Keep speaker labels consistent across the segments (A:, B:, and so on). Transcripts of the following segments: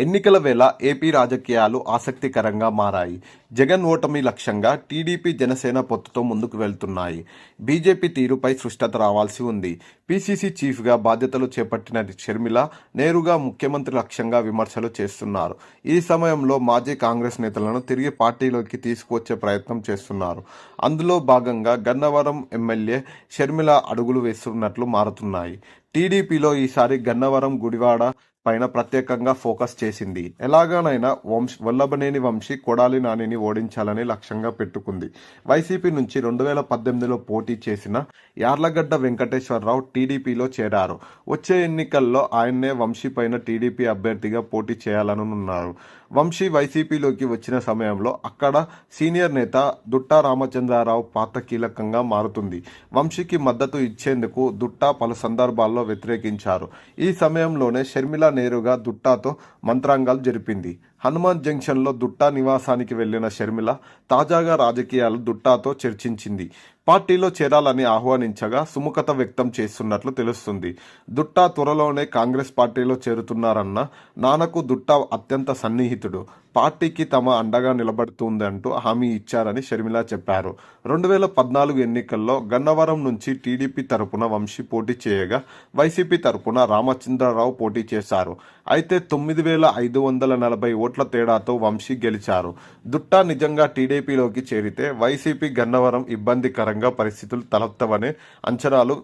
A: ఎన్నికల వేళ ఏపీ రాజకీయాలు ఆసక్తికరంగా మారాయి. జగన్ ఓటమి లక్ష్యంగా టీడీపీ జనసేన పొత్తుతో ముందుకు వెళ్తున్నాయి. బీజేపీ తీరుపై స్పష్టత రావాల్సి ఉంది. పీసీసీ చీఫ్గా బాధ్యతలు చేపట్టిన షర్మిల నేరుగా ముఖ్యమంత్రి లక్ష్యంగా విమర్శలు చేస్తున్నారు. ఈ సమయంలో మాజీ కాంగ్రెస్ నేతలను తిరిగి పార్టీలోకి తీసుకువచ్చే ప్రయత్నం చేస్తున్నారు. అందులో భాగంగా గన్నవరం ఎమ్మెల్యే షర్మిల అడుగులు వేస్తున్నట్లు మారుతున్నాయి. టీడీపీలో ఈసారి గన్నవరం గుడివాడ పైన ప్రత్యేకంగా ఫోకస్ చేసింది. ఎలాగనైనా వంశ వల్లభనేని వంశీ కొడాలి నానిని ఓడించాలని లక్ష్యంగా పెట్టుకుంది. వైసీపీ నుంచి రెండు వేల పద్దెనిమిదిలో పోటీ చేసిన యార్లగడ్డ వెంకటేశ్వరరావు టీడీపీలో చేరారు. వచ్చే ఎన్నికల్లో ఆయన్నే వంశీ పైన టీడీపీ అభ్యర్థిగా పోటీ చేయాలనున్నారు. వంశీ వైసీపీలోకి వచ్చిన సమయంలో అక్కడ సీనియర్ నేత దుట్టా రామచంద్రారావు పాత్ర కీలకంగా మారుతుంది. వంశీకి మద్దతు ఇచ్చేందుకు దుట్టా పలు సందర్భాల్లో వ్యతిరేకించారు. ఈ సమయంలోనే షర్మిల నేరుగా దుట్టాతో మంత్రాంగాలు జరిపింది. హనుమాన్ జంక్షన్లో దుట్టా నివాసానికి వెళ్ళిన షర్మిల తాజాగా రాజకీయాలు దుట్టాతో చర్చించింది. పార్టీలో చేరాలని ఆహ్వానించగా సుముఖత వ్యక్తం చేస్తున్నట్లు తెలుస్తుంది. దుట్టా త్వరలోనే కాంగ్రెస్ పార్టీలో చేరుతున్నారన్న నాన్నకు దుట్టా అత్యంత సన్నిహితుడు. పార్టీకి తమ అండగా నిలబడుతుందంటూ హామీ ఇచ్చారని షర్మిల చెప్పారు. రెండు వేల పద్నాలుగు ఎన్నికల్లో గన్నవరం నుంచి టీడీపీ తరపున వంశీ పోటీ చేయగా వైసీపీ తరపున రామచంద్రరావు పోటీ చేశారు. అయితే తొమ్మిది వేల ఐదు వందల నలభై ఓట్ల తేడాతో వంశీ గెలిచారు. దుట్టా నిజంగా టీడీపీలోకి చేరితే వైసీపీ గన్నవరం ఇబ్బందికరంగా పరిస్థితులు తలెత్తవనే అంచనాలు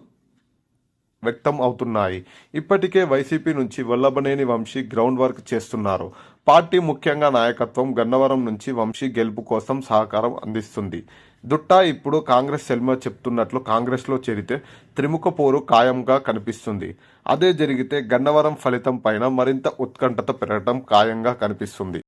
A: వ్యక్తం అవుతున్నాయి. ఇప్పటికే వైసీపీ నుంచి వల్లభనేని వంశీ గ్రౌండ్ వర్క్ చేస్తున్నారు. పార్టీ ముఖ్యంగా నాయకత్వం గన్నవరం నుంచి వంశీ గెలుపు కోసం సహకారం అందిస్తుంది. దుట్టా ఇప్పుడు కాంగ్రెస్ సెల్మ చెప్తున్నట్లు కాంగ్రెస్లో చేరితే త్రిముఖ పోరు ఖాయంగా కనిపిస్తుంది. అదే జరిగితే గన్నవరం ఫలితం పైన మరింత ఉత్కంఠత పెరగడం ఖాయంగా కనిపిస్తుంది.